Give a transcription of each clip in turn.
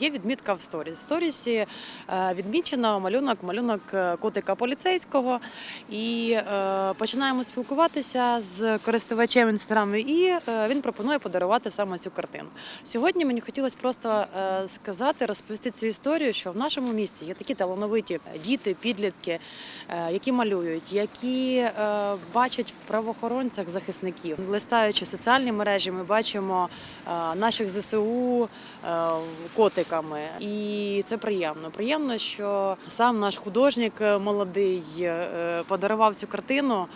є відмітка в сторіс. В сторісі е, відмічено малюнок, малюнок е, котика поліцейського. І е, починаємо спілкуватися з користувачем інстаграму, і він пропонує подарувати саме цю картину. Сьогодні мені хотілося просто сказати, розповісти цю історію, що в нашому місті є такі талановиті діти, підлітки, які малюють, які бачать в правоохоронцях захисників. Листаючи соціальні мережі, ми бачимо наших ЗСУ е, котиками. І це приємно. Приємно, що сам наш художник е, молодий е, подарував цю картину.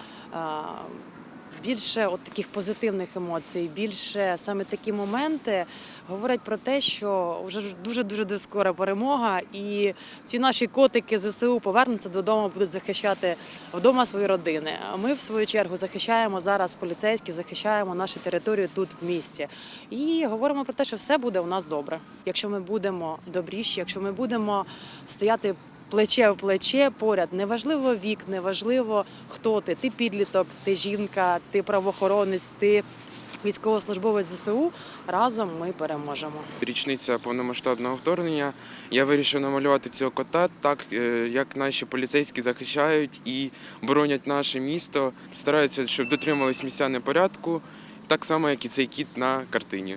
Більше от таких позитивних емоцій, більше саме такі моменти говорять про те, що вже дуже дуже дуже скоро перемога, і ці наші котики ЗСУ повернуться додому, будуть захищати вдома свої родини. А ми, в свою чергу, захищаємо зараз поліцейські, захищаємо нашу територію тут в місті. І говоримо про те, що все буде у нас добре. Якщо ми будемо добріші, якщо ми будемо стояти плече в плече поряд. Неважливо вік, неважливо хто ти. Ти підліток, ти жінка, ти правоохоронець, ти військовослужбовець ЗСУ. Разом ми переможемо. Річниця повномасштабного вторгнення. Я вирішив намалювати цього кота так, е, як наші поліцейські захищають і боронять наше місто. Стараються, щоб дотримались містяни порядку, так само, як і цей кіт на картині.